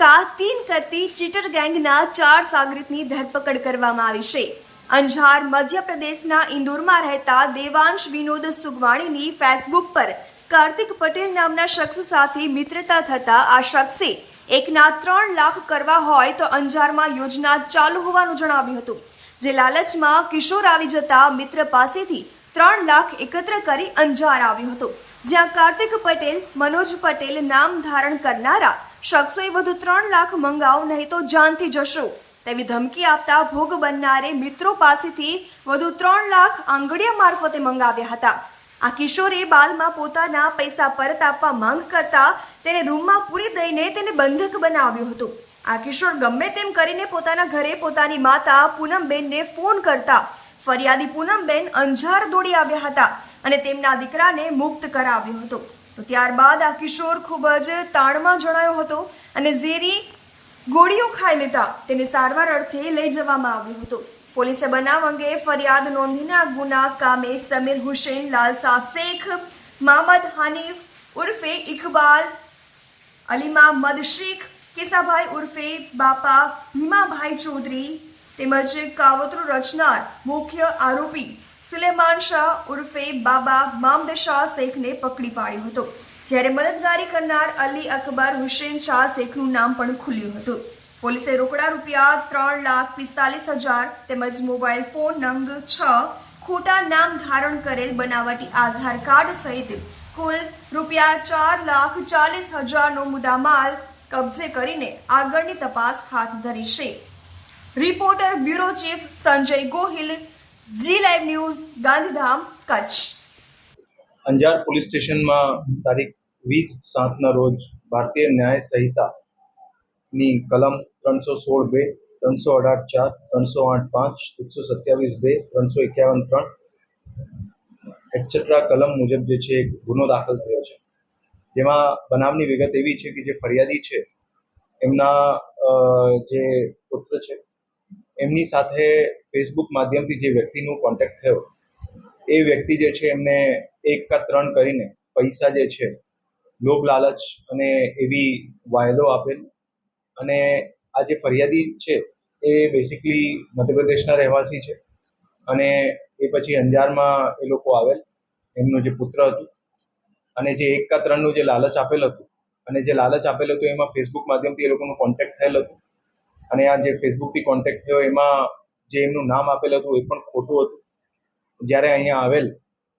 કા તીન કરતી ચીટર ગેંગના ચાર સાગરીતની ધરપકડ કરવામાં આવી છે. અંજાર, મધ્યપ્રદેશના ઇન્દોરમાં રહેતા દેવાંશ વિનોદ સુગવાણીની ફેસબુક પર કાર્તિક પટેલ નામના શખ્સ સાથે મિત્રતા થતા આ શખ્સે એકના ત્રણ લાખ કરવા હોય તો અંજારમાં યોજના ચાલુ હોવાનું જણાવ્યું હતું. જે લાલચમાં કિશોર આવી જતા મિત્ર પાસેથી ત્રણ લાખ એકત્ર કરી અંજાર આવ્યો હતો. જ્યાં કાર્તિક પટેલ, મનોજ પટેલ નામ ધારણ કરનારા શખ્સોએ વધુ ત્રણ લાખ મંગાવ, નહીં તો જાનથી જશો. તેવી ધમકી આપતા ભોગ બનનારે મિત્રો પાસેથી વધુ ત્રણ લાખ આંગળીયા મારફતે મંગાવ્યા હતા. આ કિશોરે બાદમાં પોતાના પૈસા પરત આપવા માંગ કરતા તેને રૂમમાં પૂરી દઈને તેને બંધક બનાવ્યું હતું. આ કિશોર ગમે તેમ કરીને પોતાના ઘરે પોતાની માતા પૂનમબેનને ફોન કરતા ફરિયાદી પૂનમબેન અંજાર દોડી આવ્યા હતા અને તેમના દીકરાને મુક્ત કરાવ્યો હતો. તો ત્યારબાદ આ કિશોર ખૂબ જ તાણમાં જણાયો હતો અને ઝેરી ગોળીઓ ખાઈ લેતા તેને સારવાર અર્થે લઈ જવામાં આવ્યો હતો. પોલીસે બનાવ અંગે ફરિયાદ નોંધીને આ ગુના કામે સમીર હુસેન લાલસા શેખ, મામદ હાનીફ ઉર્ફે ઇકબાલ, અલીમા મદ શેખ કેસાભાઈ ઉર્ફે બાપા હિમાભાઈ ચૌધરી તેમજ કાવતરું રચનાર મુખ્ય આરોપી સુલેમાન શાહ ઉર્ફે બાબા મામદ શાહ શેખને પકડી પાડ્યો હતો. જ્યારે મદદગારી કરનાર અલી અકબર હુસેન શાહ શેખનું નામ પણ ખુલ્યું હતું. પોલીસે રોકડા રૂપિયા ત્રણ લાખ પિસ્તાલીસ હજાર તેમજ મોબાઈલ ફોન નંગ છ ખોટા નામ ધારણ કરેલ બનાવટી આધાર કાર્ડ સહિત કુલ રૂપિયા ચાર લાખ ચાલીસ હજારનો મુદ્દામાલ કબજે કરીને આગળની તપાસ હાથ ધરી છે. Reporter bureau chief Sanjay Gohil ji live news, Gandhidham, Kutch. Anjar police સ્ટેશનમાં તારીખ વીસ સાતના રોજ ભારતીય ન્યાય સંહિતાની કલમ ત્રણસો સોળ બે, ત્રણસો અઢાર ચાર, ત્રણસો આઠ પાંચ, એકસો સત્યાવીસ બે, ત્રણસો એકાવન ત્રણ એટસેટ્રા કલમ મુજબ જે છે ગુનો દાખલ થયો છે. જેમાં બનાવની વિગત એવી છે કે જે ફરિયાદી છે, એમના જે પુત્ર છે એમની સાથે ફેસબુક માધ્યમથી જે વ્યક્તિનું કોન્ટેક્ટ થયો, એ વ્યક્તિ જે છે એમને એક કા ત્રણ કરીને પૈસા જે છે, લોભ લાલચ અને એવી વાયદો આપેલ. અને આ જે ફરિયાદી છે, એ બેસિકલી મધ્યપ્રદેશના રહેવાસી છે. અને એ પછી અંજારમાં એ લોકો આવેલ, એમનું જે પુત્ર હતું. અને જે એક કા ત્રણનું જે લાલચ આપેલ હતું, અને જે લાલચ આપેલ હતું, એમાં ફેસબુક માધ્યમથી એ લોકોનો કોન્ટેક્ટ થયેલ હતું. અને આ જે ફેસબુકથી કોન્ટેક્ટ થયો, એમાં જે એમનું નામ આપેલું હતું, એ પણ ખોટું હતું. જ્યારે અહીંયા આવેલ,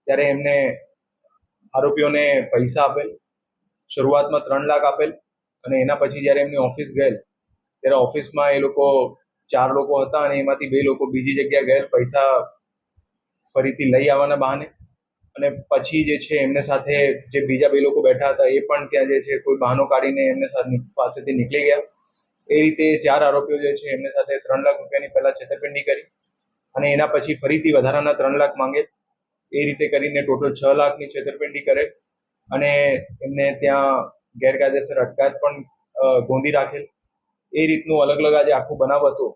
ત્યારે એમને આરોપીઓને પૈસા આપેલ, શરૂઆતમાં ત્રણ લાખ આપેલ અને એના પછી જ્યારે એમની ઓફિસ ગયેલ, ત્યારે ઓફિસમાં એ લોકો ચાર લોકો હતા અને એમાંથી બે લોકો બીજી જગ્યાએ ગયેલ, પૈસા ફરીથી લઈ આવવાના બહાને. અને પછી જે છે, એમને સાથે જે બીજા બે લોકો બેઠા હતા, એ પણ ત્યાં જે છે, કોઈ બહાનો કાઢીને એમને સાથે પાસેથી નીકળી ગયા. એ રીતે ચાર આરોપીઓ જે છે, એમને સાથે ત્રણ લાખ રૂપિયાની પહેલા છેતરપિંડી કરી અને એના પછી ફરીથી વધારાના ત્રણ લાખ માંગે. એ રીતે કરીને ટોટલ છ લાખની છેતરપિંડી કરે અને એમને ત્યાં ગેરકાયદેસર અટકાયત પણ ગોંધી રાખેલ. એ રીતનું અલગ અલગ આજે આખું બનાવ હતો.